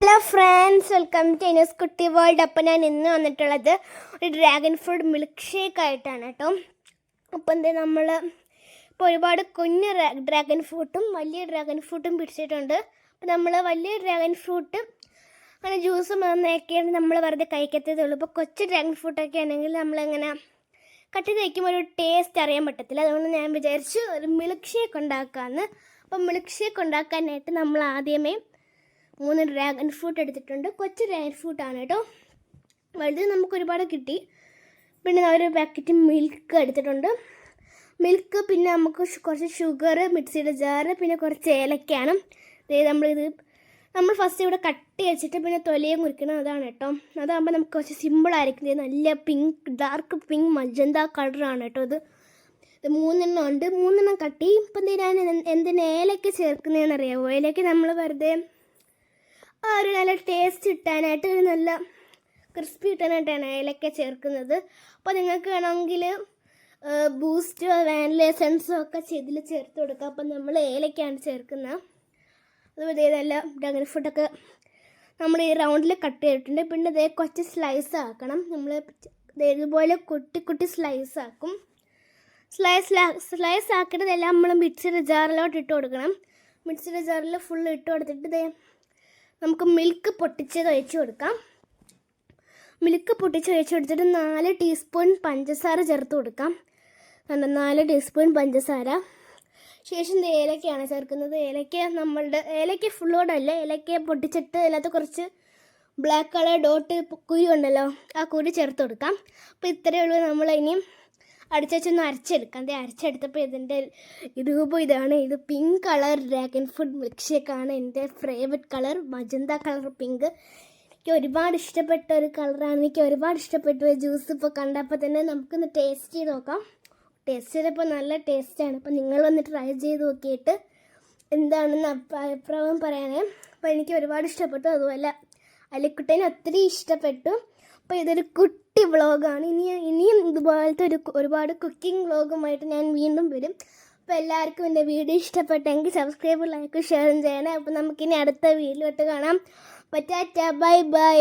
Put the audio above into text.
Hello friends welcome to Inas കുട്ടി world അപ്പം ഞാൻ ഇന്ന് വന്നിട്ടുള്ളത് ഒരു ഡ്രാഗൺ ഫ്രൂട്ട് മിൽക്ക് ഷേക്ക് ആയിട്ടാണ് കേട്ടോ. അപ്പം എന്താ നമ്മൾ ഇപ്പോൾ ഒരുപാട് കുഞ്ഞ് ഡ്രാഗൺ ഫ്രൂട്ടും വലിയ ഡ്രാഗൺ ഫ്രൂട്ടും പിടിച്ചിട്ടുണ്ട്. അപ്പം നമ്മൾ വലിയ ഡ്രാഗൺ ഫ്രൂട്ട് അങ്ങനെ ജ്യൂസും നന്നാക്കിയാണ് നമ്മൾ വെറുതെ കഴിക്കത്തതേ ഉള്ളൂ. ഇപ്പോൾ കൊച്ചു ഡ്രാഗൺ ഫ്രൂട്ടൊക്കെ ആണെങ്കിൽ നമ്മളിങ്ങനെ കട്ടി തയ്ക്കുമ്പോൾ ഒരു ടേസ്റ്റ് അറിയാൻ പറ്റത്തില്ല. അതുകൊണ്ട് ഞാൻ വിചാരിച്ചു ഒരു മിൽക്ക് ഷേക്ക് ഉണ്ടാക്കാമെന്ന് അപ്പം മിൽക്ക് ഷേക്ക് ഉണ്ടാക്കാനായിട്ട് നമ്മൾ ആദ്യമേ മൂന്ന് ഡ്രാഗൺ ഫ്രൂട്ട് എടുത്തിട്ടുണ്ട്. കൊച്ചു ഡ്രാഗൺ ഫ്രൂട്ടാണ് കേട്ടോ. വലുത് നമുക്ക് ഒരുപാട് കിട്ടി. പിന്നെ ഒരു പാക്കറ്റ് മിൽക്ക് എടുത്തിട്ടുണ്ട്. മിൽക്ക് പിന്നെ നമുക്ക് കുറച്ച് ഷുഗർ മിക്സിയുടെ ജാറ് പിന്നെ കുറച്ച് ഏലക്കയാണ്. ദേ നമ്മളിത് നമ്മൾ ഫസ്റ്റ് ഇവിടെ കട്ടി വെച്ചിട്ട് പിന്നെ തൊലയും മുറിക്കണം. അതാണ് കേട്ടോ. അതാകുമ്പോൾ നമുക്ക് കുറച്ച് സിമ്പിളായിരിക്കും നല്ല പിങ്ക് ഡാർക്ക് പിങ്ക് മജന്ത കളറാണ് കേട്ടോ ഇത്. ഇത് മൂന്നെണ്ണം ഉണ്ട്. മൂന്നെണ്ണം കട്ടി ഇപ്പം എന്തിനാണ് എന്തിന് ഏലക്ക ചേർക്കുന്നതെന്ന് അറിയാമോ ഏലക്ക നമ്മൾ വെറുതെ ആ ഒരു നല്ല ടേസ്റ്റ് കിട്ടാനായിട്ട് ഒരു നല്ല ക്രിസ്പി കിട്ടാനായിട്ടാണ് ഏലക്ക ചേർക്കുന്നത്. അപ്പോൾ നിങ്ങൾക്ക് വേണമെങ്കിൽ ബൂസ്റ്റോ വാനില എസൻസോ ഒക്കെ ഇതിൽ ചേർത്ത് കൊടുക്കാം. അപ്പം നമ്മൾ ഏലക്കയാണ് ചേർക്കുന്നത്. അതുപോലെ നല്ല ഡ്രാഗൺ ഫ്രൂട്ടൊക്കെ നമ്മൾ ഈ റൗണ്ടിൽ കട്ട് ചെയ്തിട്ടുണ്ട്. പിന്നെ ഇതേ കുറച്ച് സ്ലൈസ് ആക്കണം. നമ്മൾ ഇതുപോലെ കുട്ടി കുട്ടി സ്ലൈസ് ആക്കും. സ്ലൈസ് സ്ലൈസ് ആക്കിയിട്ടതെല്ലാം നമ്മൾ മിക്സിയുടെ ജാറിലോട്ട് ഇട്ട് കൊടുക്കണം. മിക്സിയുടെ ജാറിൽ ഫുൾ ഇട്ട് കൊടുത്തിട്ട് നമുക്ക് മിൽക്ക് പൊട്ടിച്ചത് ഒഴിച്ചു കൊടുക്കാം. മിൽക്ക് പൊട്ടിച്ച് ഒഴിച്ചു കൊടുത്തിട്ട് നാല് ടീസ്പൂൺ പഞ്ചസാര ചേർത്ത് കൊടുക്കാം. കണ്ടോ? നാല് ടീസ്പൂൺ പഞ്ചസാര. ശേഷം ഏലക്കയാണ് ചേർക്കുന്നത്. ഏലക്ക നമ്മളുടെ ഏലക്ക ഫുള്ളോടല്ല ഏലക്ക പൊട്ടിച്ചിട്ട് അതിനകത്ത് കുറച്ച് ബ്ലാക്ക് കളർ ഡോട്ട് കുരു ഉണ്ടല്ലോ ആ കുരു ചേർത്ത് കൊടുക്കാം. അപ്പോൾ ഇത്രയേ ഉള്ളൂ നമ്മൾ ഇനിയും അടിച്ചൊന്ന് അരച്ചെടുക്കാം. ദേ അരച്ചെടുത്തപ്പോൾ ഇതിന്റെ രൂപം ഇതാണ്. ഇത് pink colour dragon fruit milk ഷേക്കാണ് എന്റെ favourite colour magenta colour pink എനിക്ക് ഒരുപാട് ഇഷ്ടപ്പെട്ട ഒരു കളറാണ് എനിക്ക് ഒരുപാട് ഇഷ്ടപ്പെട്ടു ജ്യൂസ് ഇപ്പോൾ കണ്ടപ്പോൾ തന്നെ നമുക്കൊന്ന് ടേസ്റ്റ് ചെയ്ത് നോക്കാം. ടേസ്റ്റ് ചെയ്തപ്പോൾ നല്ല ടേസ്റ്റാണ് അപ്പോൾ നിങ്ങൾ വന്ന് ട്രൈ ചെയ്ത് നോക്കിയിട്ട് എന്താണെന്ന് അഭിപ്രായം പറയാനേ. അപ്പോൾ എനിക്ക് ഒരുപാട് ഇഷ്ടപ്പെട്ടു. അതുപോലെ അലിക്കുട്ടേനെ ഒത്തിരി ഇഷ്ടപ്പെട്ടു. അപ്പോൾ ഇതൊരു കുട്ടി വ്ളോഗാണ്. ഇനി ഇനിയും ഇതുപോലത്തെ ഒരു ഒരുപാട് കുക്കിംഗ് വ്ളോഗുമായിട്ട് ഞാൻ വീണ്ടും വരും. അപ്പോൾ എല്ലാവർക്കും എന്റെ വീഡിയോ ഇഷ്ടപ്പെട്ടെങ്കിൽ സബ്സ്ക്രൈബ് ലൈക്ക് ഷെയറും ചെയ്യണേ. അപ്പോൾ നമുക്കിനി അടുത്ത വീഡിയോ ഇട്ട് കാണാം ടാറ്റ ബൈ ബൈ.